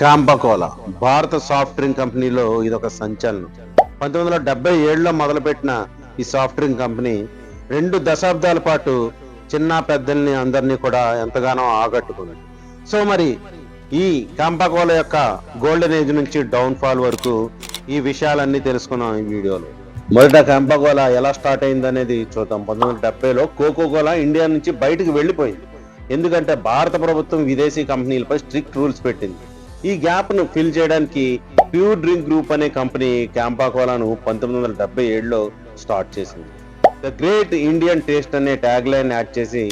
కాంపకోలా భారత soft drink కంపెనీలో ఇది ఒక సంచలనం. పంతొమ్మిది వందల డెబ్బై ఏడులో మొదలుపెట్టిన ఈ సాఫ్ట్ డ్రింక్ కంపెనీ రెండు దశాబ్దాల పాటు చిన్న పెద్దల్ని అందరినీ కూడా ఎంతగానో ఆకట్టుకుంది. సో మరి ఈ కాంపాకోలా యొక్క గోల్డెన్ ఏజ్ నుంచి డౌన్ ఫాల్ వరకు ఈ విషయాలన్నీ తెలుసుకున్నాం ఈ వీడియోలో. మొదట కాంపాకోలా ఎలా స్టార్ట్ అయింది అనేది చూద్దాం. పంతొమ్మిది వందల డెబ్బైలో కోకోకోలా ఇండియా నుంచి బయటకు వెళ్ళిపోయింది. ఎందుకంటే భారత ప్రభుత్వం విదేశీ కంపెనీలపై స్ట్రిక్ట్ రూల్స్ పెట్టింది. ఈ గ్యాప్ను ఫిల్ చేయడానికి ప్యూర్ డ్రింక్ గ్రూప్ అనే కంపెనీ క్యాంపాకోలాను పంతొమ్మిది వందల డెబ్బై ఏడులో స్టార్ట్ చేసింది. ద గ్రేట్ ఇండియన్ టేస్ట్ అనే ట్యాగ్ లైన్ యాడ్ చేసి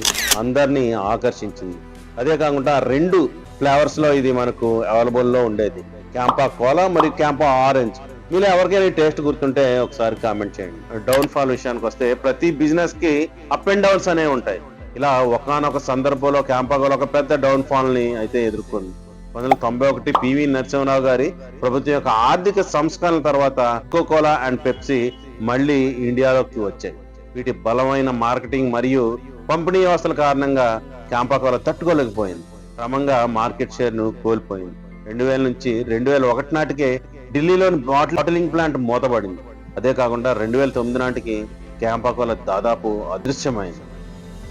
అందరినీ ఆకర్షించింది. అదే కాకుండా రెండు ఫ్లేవర్స్లో ఇది మనకు అవైలబుల్లో ఉండేది. క్యాంపా కోలా మరియు క్యాంపా ఆరెంజ్. మీలో ఎవరికైనా టేస్ట్ గుర్తుంటే ఒకసారి కామెంట్ చేయండి. డౌన్ ఫాల్ విషయానికి వస్తే ప్రతి బిజినెస్కి అప్ అండ్ డౌన్స్ అనేవి ఉంటాయి. ఇలా ఒకనొక సందర్భంలో క్యాంపాగోలో ఒక పెద్ద డౌన్ ఫాల్ని అయితే ఎదుర్కొంది. వందల తొంభై ఒకటి పివి నరసింహరావు గారి ప్రభుత్వం యొక్క ఆర్థిక సంస్కరణ తర్వాత కోకోలా అండ్ పెప్సీ మళ్ళీ ఇండియాలోకి వచ్చాయి. వీటి బలమైన మార్కెటింగ్ మరియు పంపిణీ వ్యవస్థల కారణంగా క్యాంపాకోలా తట్టుకోలేకపోయింది. క్రమంగా మార్కెట్ షేర్ను కోల్పోయింది. రెండు వేల నుంచి రెండు వేల ఒకటి నాటికే ఢిల్లీలోని బాటిల్ బాటిలింగ్ ప్లాంట్ మూతపడింది. అదే కాకుండా రెండు వేల తొమ్మిది నాటికి క్యాంపాకోలా దాదాపు అదృశ్యమైంది.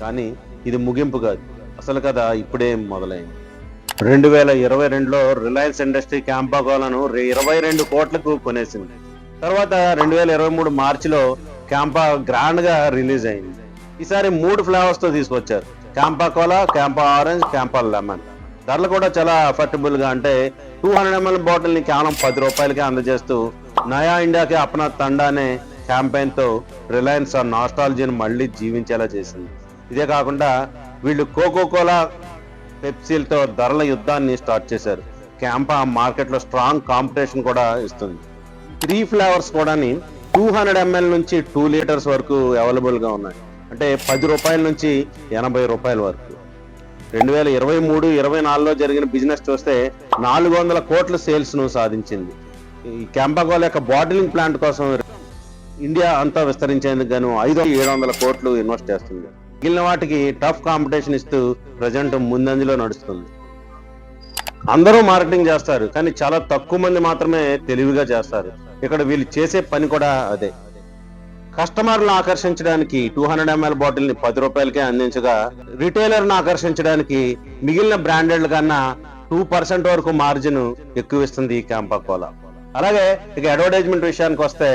కానీ ఇది ముగింపు కాదు. అసలు కథ ఇప్పుడే మొదలైంది. రెండు వేల ఇరవై రెండులో రిలయన్స్ ఇండస్ట్రీ క్యాంపాగోలను ఇరవై రెండు కోట్లకు కొనేసింది. తర్వాత రెండు వేల ఇరవై మూడు మార్చిలో క్యాంపా గ్రాండ్గా రిలీజ్ అయింది. ఈసారి మూడు ఫ్లేవర్స్తో తీసుకొచ్చారు. Campa Cola Campa orange Campa lemon. ధరలు కూడా చాలా అఫోర్డబుల్గా అంటే టూ హండ్రెడ్ ఎంఎల్ బాటిల్ని కేవలం పది రూపాయలకే అందజేస్తూ నయా ఇండియాకి అపనా తండా అనే క్యాంపెయిన్తో రిలయన్స్ ఆ నాస్టాలజీని మళ్ళీ జీవించేలా చేసింది. ఇదే కాకుండా వీళ్ళు కోకో కోలా పెప్సీలతో ధరల యుద్ధాన్ని స్టార్ట్ చేశారు. క్యాంపా మార్కెట్లో స్ట్రాంగ్ కాంపిటీషన్ కూడా ఇస్తుంది. త్రీ ఫ్లేవర్స్ కూడా టూ హండ్రెడ్ ఎంఎల్ నుంచి టూ లీటర్స్ వరకు అవైలబుల్గా ఉన్నాయి. అంటే పది రూపాయల నుంచి ఎనభై రూపాయల వరకు. రెండు వేల ఇరవై మూడు ఇరవై నాలుగులో జరిగిన బిజినెస్ చూస్తే నాలుగు వందల కోట్ల సేల్స్ను సాధించింది. ఈ క్యాంపాగోల్ యొక్క బాటిలింగ్ ప్లాంట్ కోసం ఇండియా అంతా విస్తరించేందుకు గాను ఐదు ఏడు వందల కోట్లు ఇన్వెస్ట్ చేస్తుంది. మిగిలిన వాటికి టఫ్ కాంపిటీషన్ ఇస్తూ ప్రజెంట్ ముందంజలో నడుస్తుంది. అందరూ మార్కెటింగ్ చేస్తారు కానీ చాలా తక్కువ మంది మాత్రమే తెలివిగా చేస్తారు. ఇక్కడ వీళ్ళు చేసే పని కూడా అదే. కస్టమర్లను ఆకర్షించడానికి టూ హండ్రెడ్ ఎంఎల్ బాటిల్ని పది రూపాయలకే అందించగా రిటైలర్ను ఆకర్షించడానికి మిగిలిన బ్రాండెడ్ కన్నా టూ పర్సెంట్ వరకు మార్జిన్ ఎక్కువ ఇస్తుంది ఈ క్యాంపా కోలా అలాగే ఇక అడ్వర్టైజ్మెంట్ విషయానికి వస్తే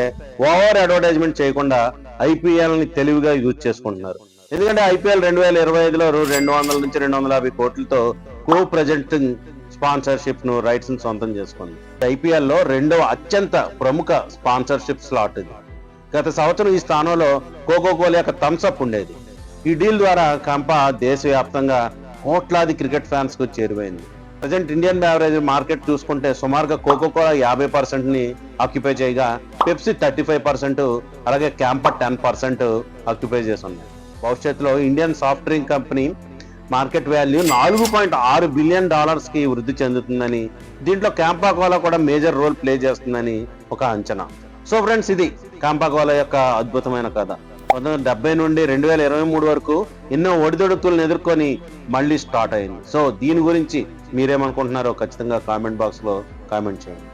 ఓవర్ అడ్వర్టైజ్మెంట్ చేయకుండా ఐపీఎల్ని తెలివిగా యూజ్ చేసుకుంటున్నారు. ఎందుకంటే ఐపీఎల్ రెండు వేల ఇరవై ఐదులో రెండు వందల నుంచి రెండు వందల యాభై కోట్లతో కో ప్రజెంటింగ్ స్పాన్సర్షిప్ను రైట్స్ను సొంతం చేసుకుంది. ఐపీఎల్లో రెండవ అత్యంత ప్రముఖ స్పాన్సర్షిప్ స్లాట్ ఇది. గత సంవత్సరం ఈ స్థానంలో కోకో కోలా యొక్క థమ్స్అప్ ఉండేది. ఈ డీల్ ద్వారా కంపా దేశవ్యాప్తంగా కోట్లాది క్రికెట్ ఫ్యాన్స్కు చేరువైంది. ప్రజెంట్ ఇండియన్ బ్యావరేజ్ మార్కెట్ చూసుకుంటే సుమారుగా కోకో కోలా యాభై పర్సెంట్ని ఆక్యుపై చేయగా పెప్సీ థర్టీ ఫైవ్ పర్సెంట్ అలాగే క్యాంపర్ టెన్ పర్సెంట్ ఆక్యుపై చేస్తుంది. భవిష్యత్తులో Indian soft drink company market value నాలుగు పాయింట్ ఆరు బిలియన్ డాలర్స్కి వృద్ధి చెందుతుందని దీంట్లో క్యాంపాకోలా కూడా మేజర్ రోల్ ప్లే చేస్తుందని ఒక అంచనా. సో ఫ్రెండ్స్ ఇది కాంపాకోలా యొక్క అద్భుతమైన కథ. పంతొమ్మిది డెబ్బై నుండి రెండు వేల ఇరవై మూడు వరకు ఎన్నో ఒడిదొడుకులను ఎదుర్కొని మళ్ళీ స్టార్ట్ అయింది. సో దీని గురించి మీరేమనుకుంటున్నారో ఖచ్చితంగా కామెంట్ బాక్స్లో కామెంట్ చేయండి.